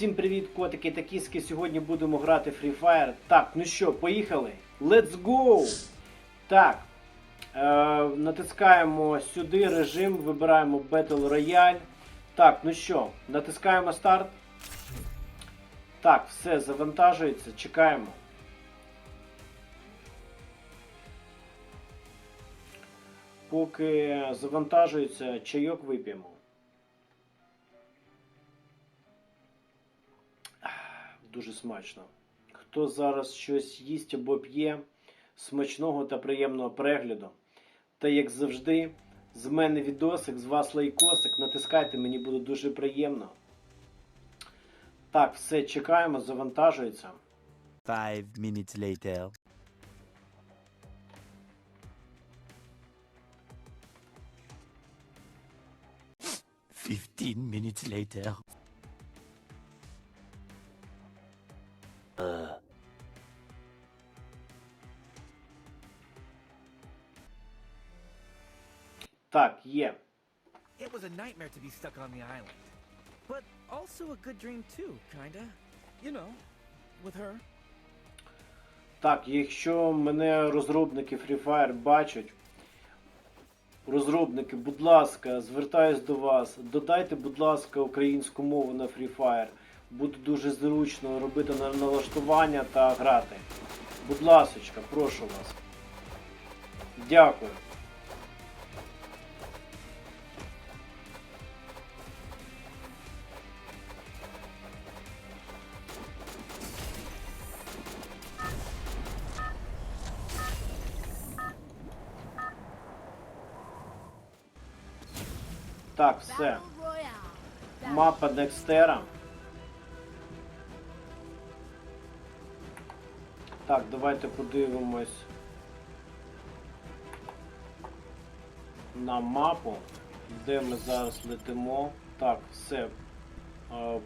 Всім привіт, котики та кіски. Сьогодні будемо грати Free Fire. Так, ну що, поїхали? Let's go! Так. Е, натискаємо сюди режим, вибираємо Battle Royale. Так, ну що, натискаємо старт. Так, все завантажується, чекаємо. Поки завантажується, чайок вип'ємо. Дуже смачно. Хто зараз щось їсть або п'є, смачного та приємного перегляду. Та як завжди, з мене відосик, з вас лайкосик, натискайте, мені буде дуже приємно. Так, все, чекаємо, завантажується. Five minutes later. Fifteen minutes later. Так, є. It was a nightmare to be stuck on the island. But also a good dream too, kinda. You know, with her. Так, якщо мене розробники Free Fire бачать, розробники, будь ласка, звертаюсь до вас, додайте, будь ласка, українську мову на Free Fire. Буде дуже зручно робити налаштування та грати. Будь ласочка, прошу вас. Дякую. Так, все. Мапа Декстера. Так, давайте подивимось на мапу, де ми зараз летимо. Так, все. Е,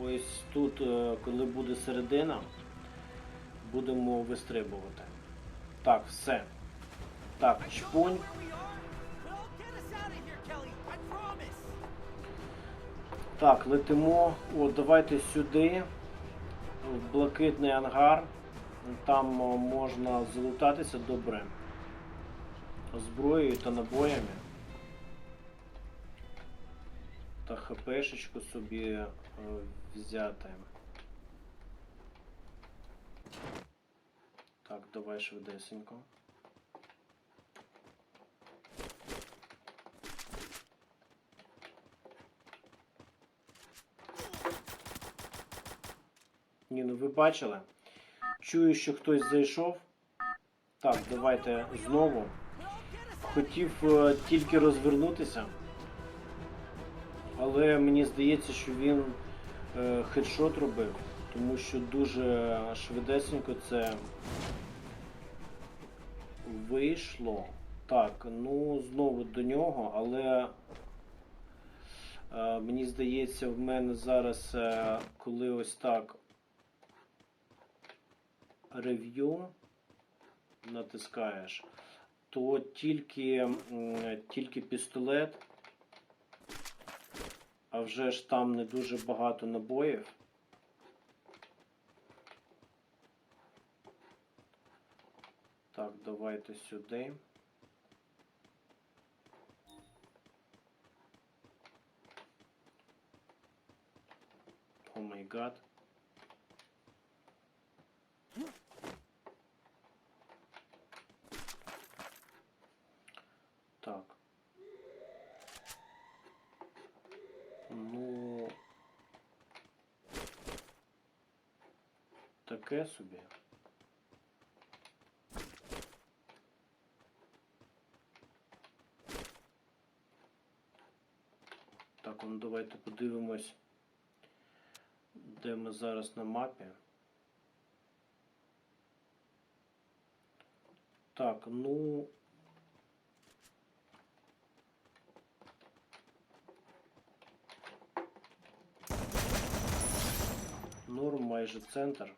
Ось тут, е, коли буде середина, будемо вистрибувати. Так, все. Так, чпунь. Так, летимо. О, давайте сюди, в блакитний ангар. Там можна залутатися добре. Зброєю та набоями. Та хпшечку собі е, взяти. Так, давай швидесенько. Ні, ну ви бачили. Чую, що хтось зайшов. Так, давайте знову. Хотів е, тільки розвернутися. Але мені здається, що він е, хедшот робив, тому що дуже швидесенько це вийшло. Так, ну знову до нього, але е, мені здається, в мене зараз, коли ось так рев'ю натискаєш, то тільки, тільки пістолет, а вже ж там не дуже багато набоїв. Так, давайте сюди. О май гад. Так. Ну. Таке собі. Так, ну давайте подивимось, де ми зараз на мапі. Так, ну. Норм майже центр.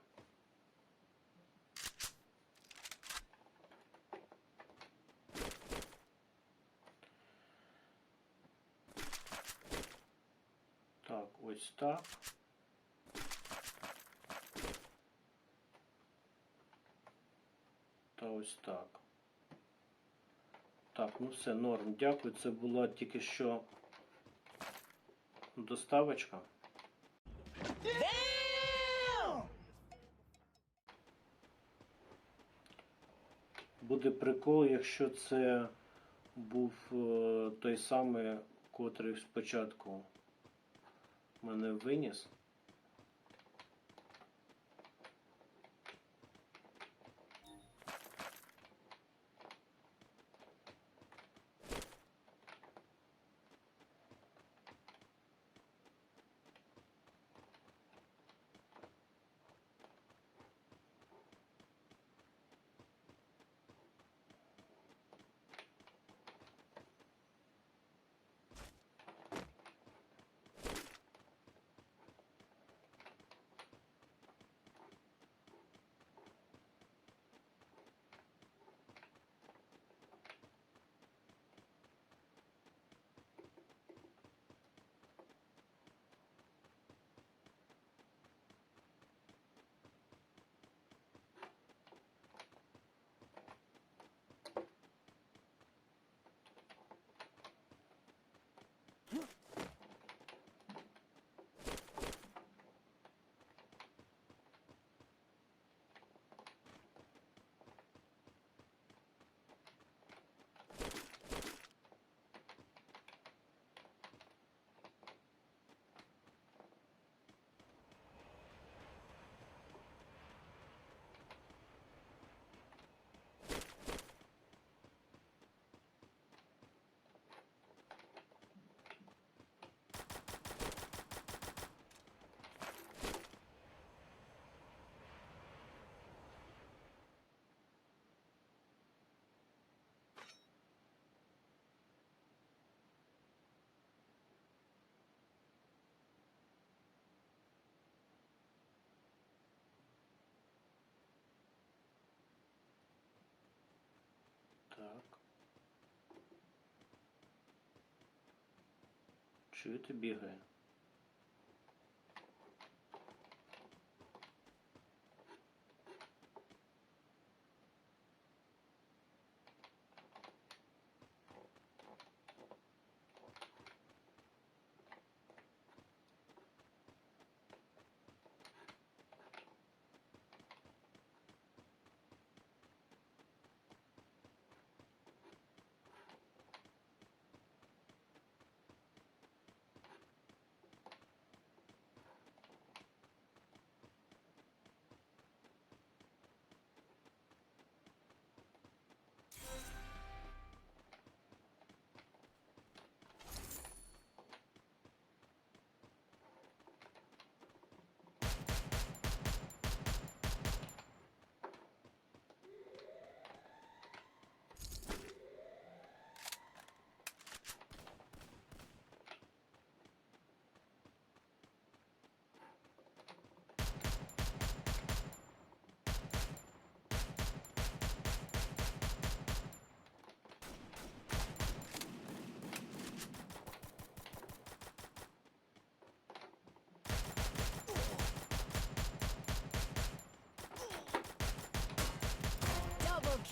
так. Та ось так. Так, ну все, норм, дякую. Це була тільки що доставочка. Буде прикол, якщо це був е, той самий, котрий спочатку мене виніс. Так. Чуєте, бігає?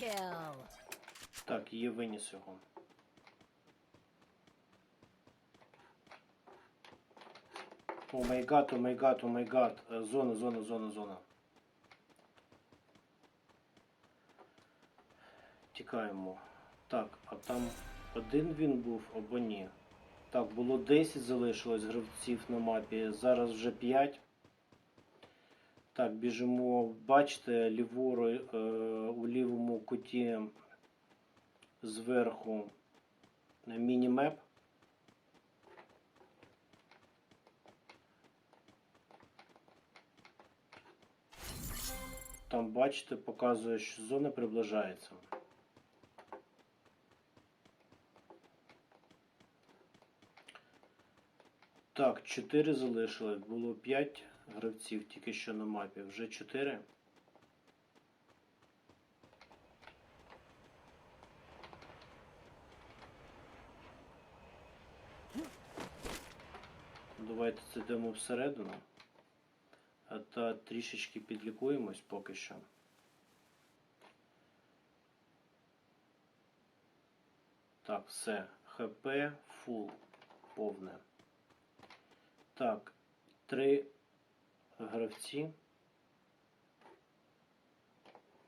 Kill. Так, є виніс його. О май гад, о май гад, о май гад. Е, Зона, зона, зона, зона. Тікаємо. Так, а там один він був або ні. Так, було 10 залишилось гравців на мапі, зараз вже 5. Так, біжимо. Бачите, ліворо е, у лівому куті зверху міні-меп. Там, бачите, показує, що зона приближається. Так, 4 залишилось. Було 5 гравців тільки що на мапі. Вже 4. Давайте зайдемо всередину та трішечки підлікуємось поки що. Так, все, ХП фул повне. Так, три гравці.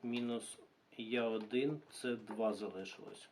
Мінус я один, це два залишилось.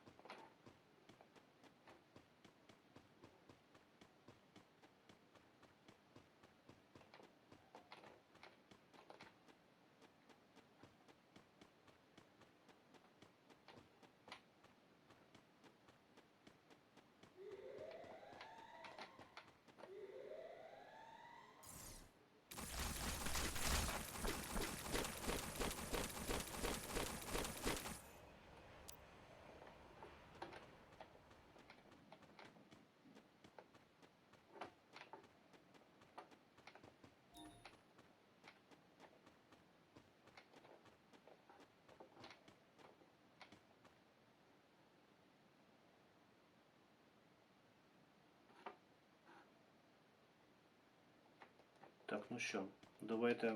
Так, ну що, давайте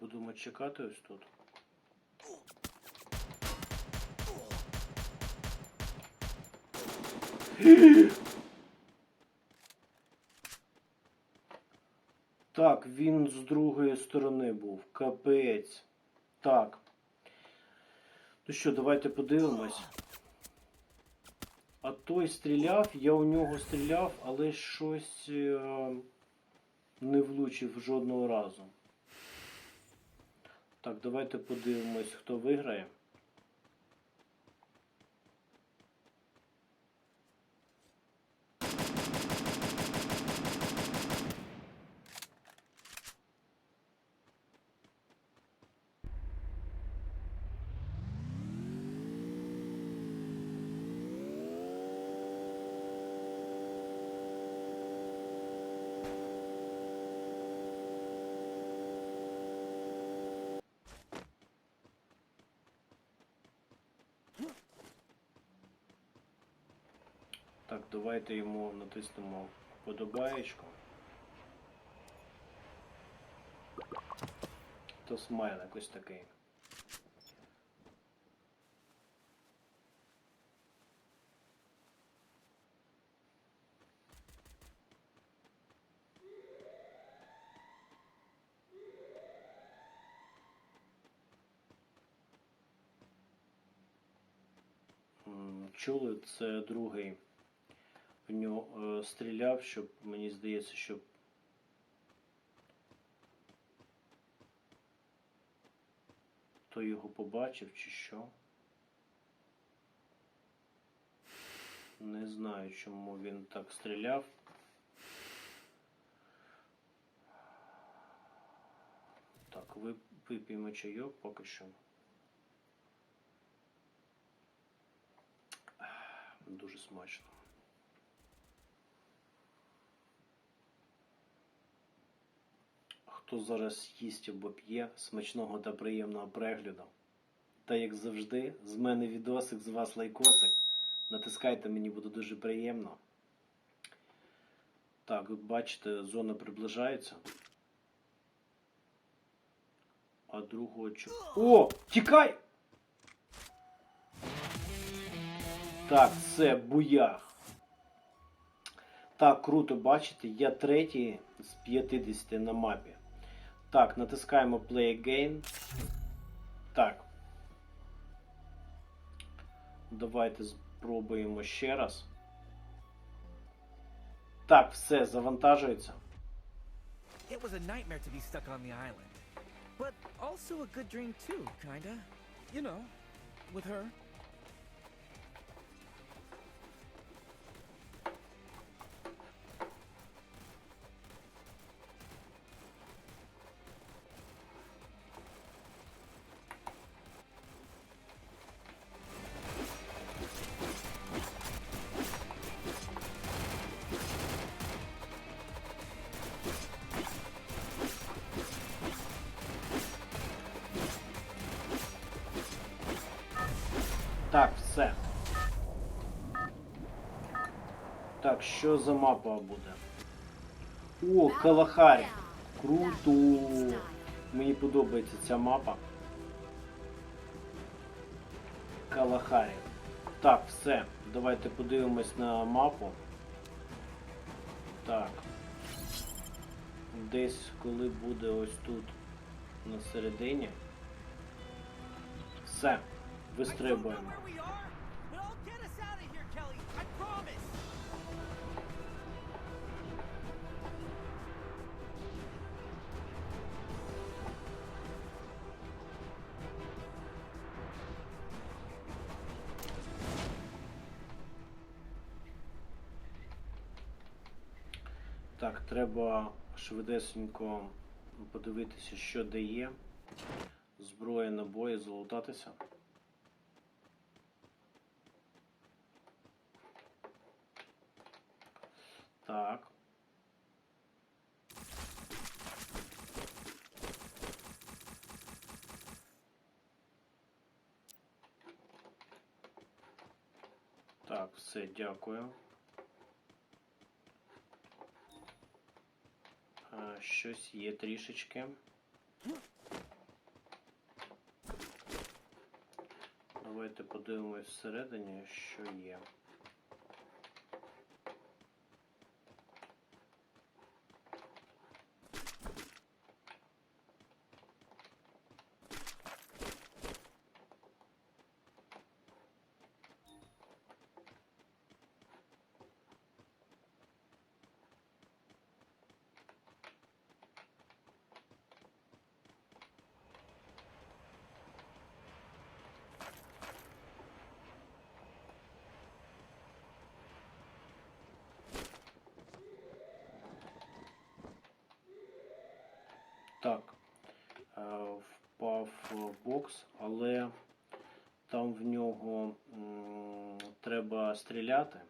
будемо чекати ось тут. Так, він з другої сторони був. Капець. Так. Ну що, давайте подивимось. А той стріляв, я у нього стріляв, але щось е, не влучив жодного разу. Так, давайте подивимось, хто виграє. Так, давайте йому натиснемо подобаєчку. То смайл якось такий. Чули, це другий в нього е, стріляв, щоб мені здається, щоб хто його побачив чи що. Не знаю, чому він так стріляв. Так, ви- вип'ємо чайок поки що. Дуже смачно. Хто зараз їсть або п'є, смачного та приємного перегляду. Та як завжди, з мене відосик, з вас лайкосик. Натискайте, мені буде дуже приємно. Так, бачите, зона приближається. А другого чу... О! Тікай! Так, це буях. Так, круто, бачите, я третій з 50 на мапі. Так, натискаємо Play Again. Так. Давайте спробуємо ще раз. Так, все, завантажується. It was a nightmare to be stuck on the island. But also a good dream too, kinda. You know, with her. Так, що за мапа буде? О, Калахарі. Круто. Мені подобається ця мапа. Калахарі. Так, все. Давайте подивимось на мапу. Так. Десь коли буде ось тут на середині. Все. Вистрибуємо. Треба швидесенько подивитися, що де є. Зброя, набої, залутатися. Так. Так, все, дякую. А, щось є трішечки. Давайте подивимось всередині, що є. Так. Е, Впав бокс, але там в нього треба стріляти.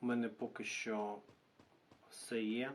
У мене поки що все є.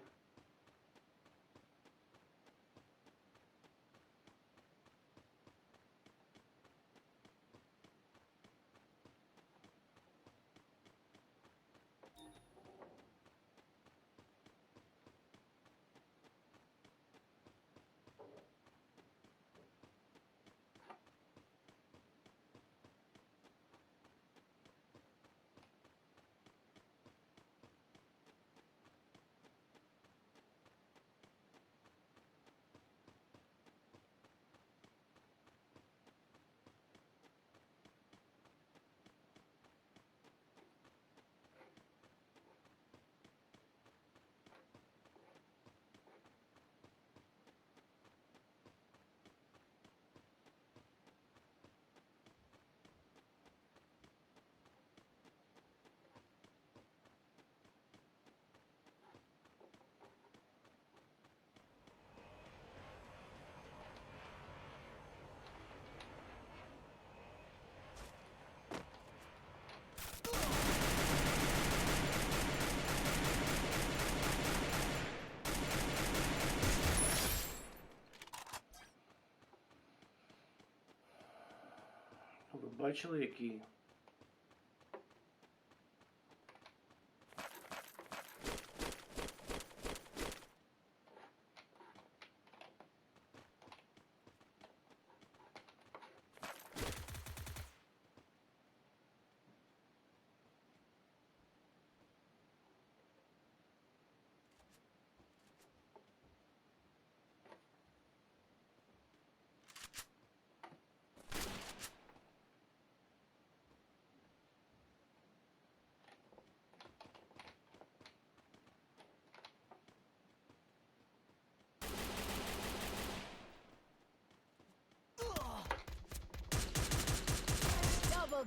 Ви бачили, який?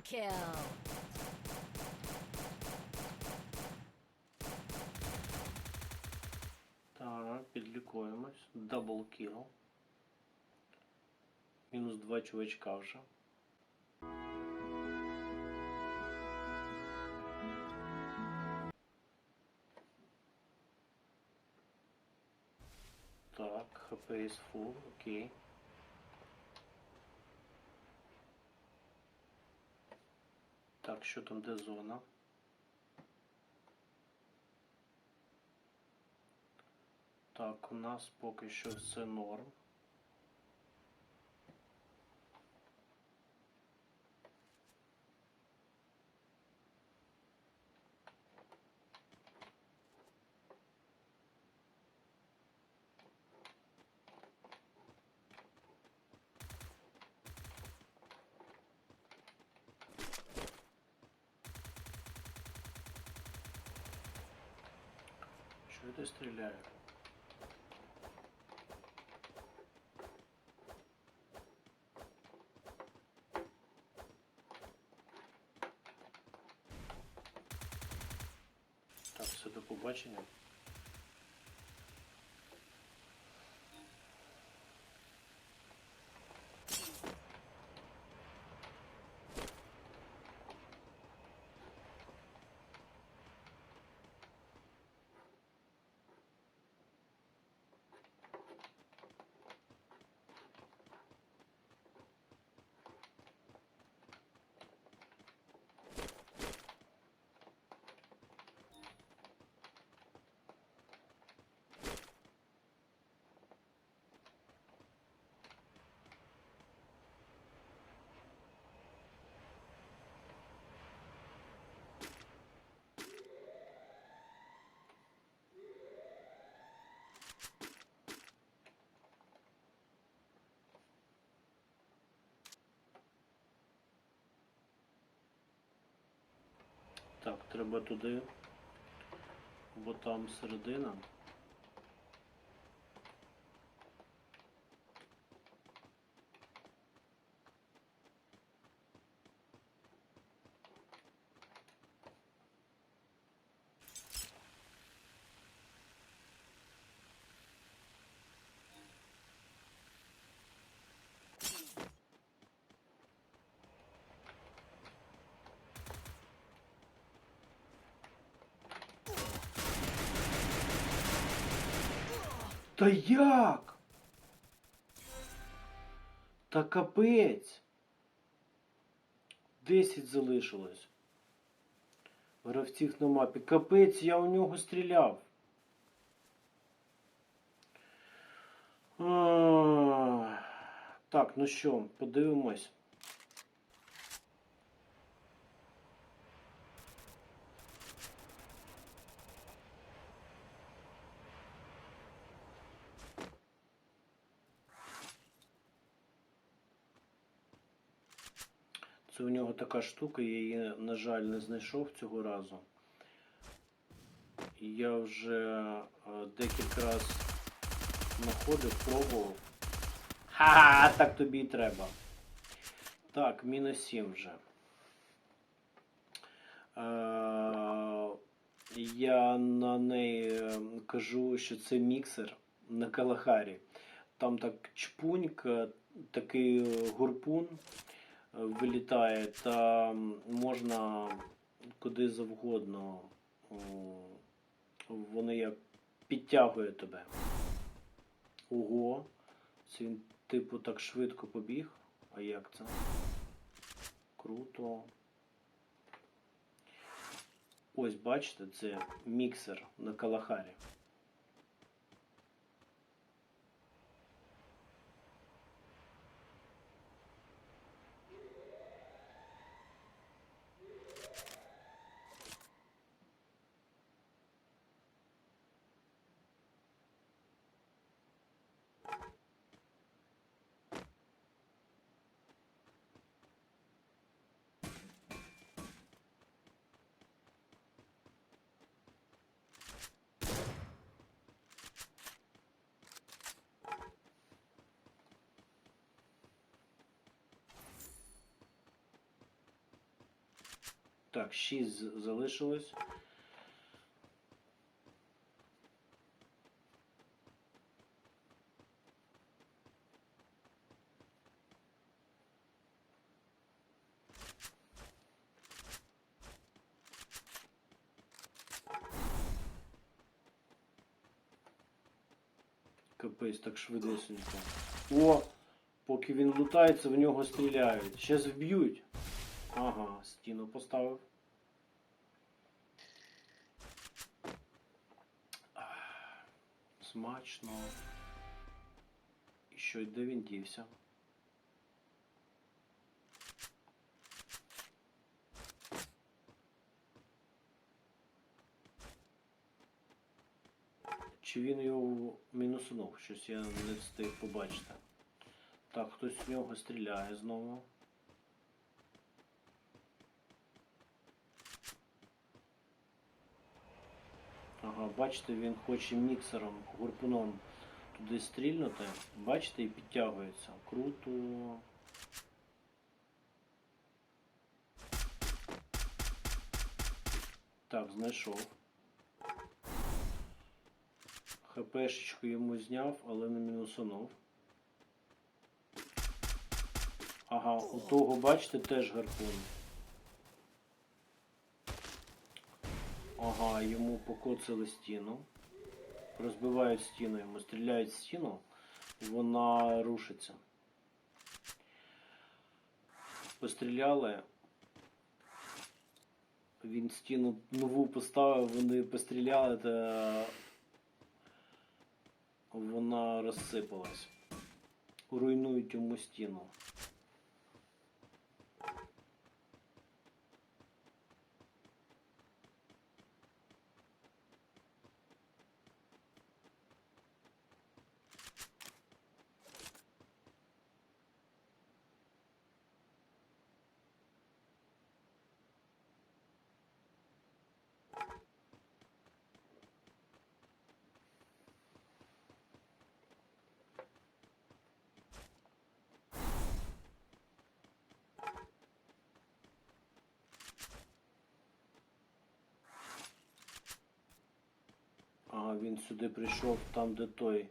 Double kill. Так, підлікуємось. Дабл кіл. Мінус два чувачка вже. Так, хп is full, окей. Так, що там, де зона? Так, у нас поки що все норм. Чого ти стріляю? Так, все до побачення. Так, треба туди, бо там середина. Та як? Та капець. Десять залишилось. Гравців на мапі. Капець, я у нього стріляв. А, Так, ну що, подивимось. Це у нього така штука, я її, на жаль, не знайшов цього разу. Я вже е, декілька раз знаходив, пробував. Ха, так тобі і треба. Так, мінус 7 вже. Е, я на неї е, кажу, що це міксер на Калахарі. Там так чпунька, такий гурпун е, вилітає, та можна куди завгодно. Вони як підтягує тебе. Ого. Це він, типу, так швидко побіг. А як це? Круто. Ось, бачите, це міксер на Калахарі. Так, 6 залишилось. Капець, так швидесенько. О! Поки він лутається, в нього стріляють. Щас вб'ють. Ага, стіну поставив. Смачно. І що, де він дівся? Чи він його мінусунув? Щось я не встиг побачити. Так, хтось в нього стріляє знову. Ага, бачите, він хоче міксером, гурпуном туди стрільнути. Бачите, і підтягується. Круто. Так, знайшов. ХПшечку йому зняв, але не мінусанув. Ага, у того, бачите, теж гарпун. Ага, йому покоцали стіну. Розбивають стіну, йому стріляють стіну, вона рушиться. Постріляли. Він стіну нову поставив, вони постріляли, та вона розсипалась. Руйнують йому стіну. Ага, він сюди прийшов там, де той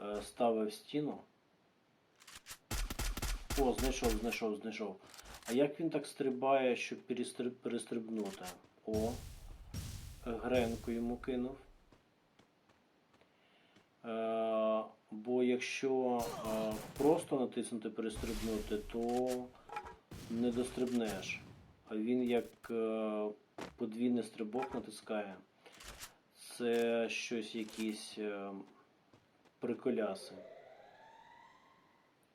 е, ставив стіну. О, знайшов, знайшов, знайшов. А як він так стрибає, щоб перестриб- перестрибнути? О, Гренку йому кинув. Е, бо якщо е, просто натиснути перестрибнути, то не дострибнеш. А він як е, подвійний стрибок натискає. Це щось якісь е, приколяси.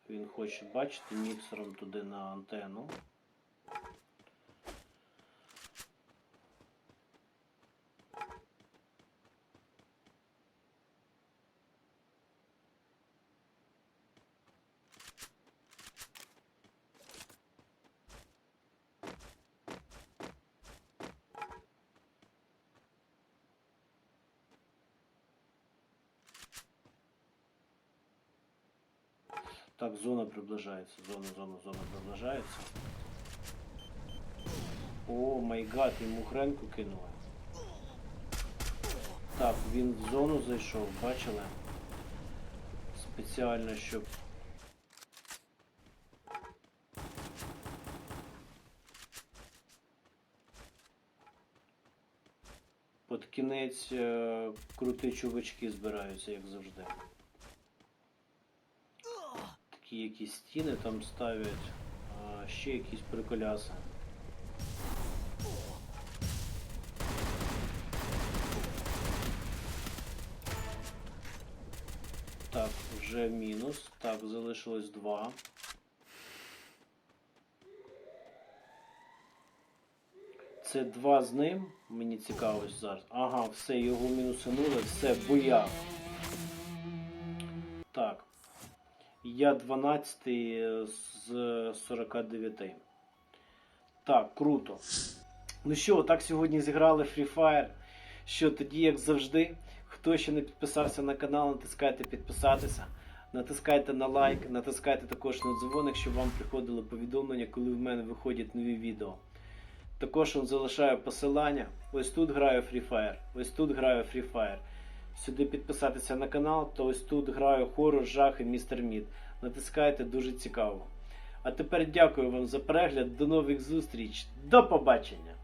Він хоче бачити міксером туди на антенну. Так, зона приближається. Зона, зона, зона приближається. О, май гад, йому хренку кинули. Так, він в зону зайшов, бачили? Спеціально, щоб. Під кінець е, крути чувачки збираються, як завжди. Такі якісь стіни там ставлять, ще якісь приколяси. Так, вже мінус. Так, залишилось два. Це два з ним. Мені цікаво зараз. Ага, все, його мінусанули, все, бояк. Я 12 з 49. Так, круто. Ну що, так сьогодні зіграли Free Fire. Що тоді, як завжди, хто ще не підписався на канал, натискайте підписатися. Натискайте на лайк, натискайте також на дзвоник, щоб вам приходило повідомлення, коли в мене виходять нові відео. Також он залишаю посилання. Ось тут граю Free Fire, ось тут граю Free Fire. Сюди підписатися на канал, то ось тут граю хорор, жах і містер Мід. Натискайте дуже цікаво. А тепер дякую вам за перегляд. До нових зустріч. До побачення!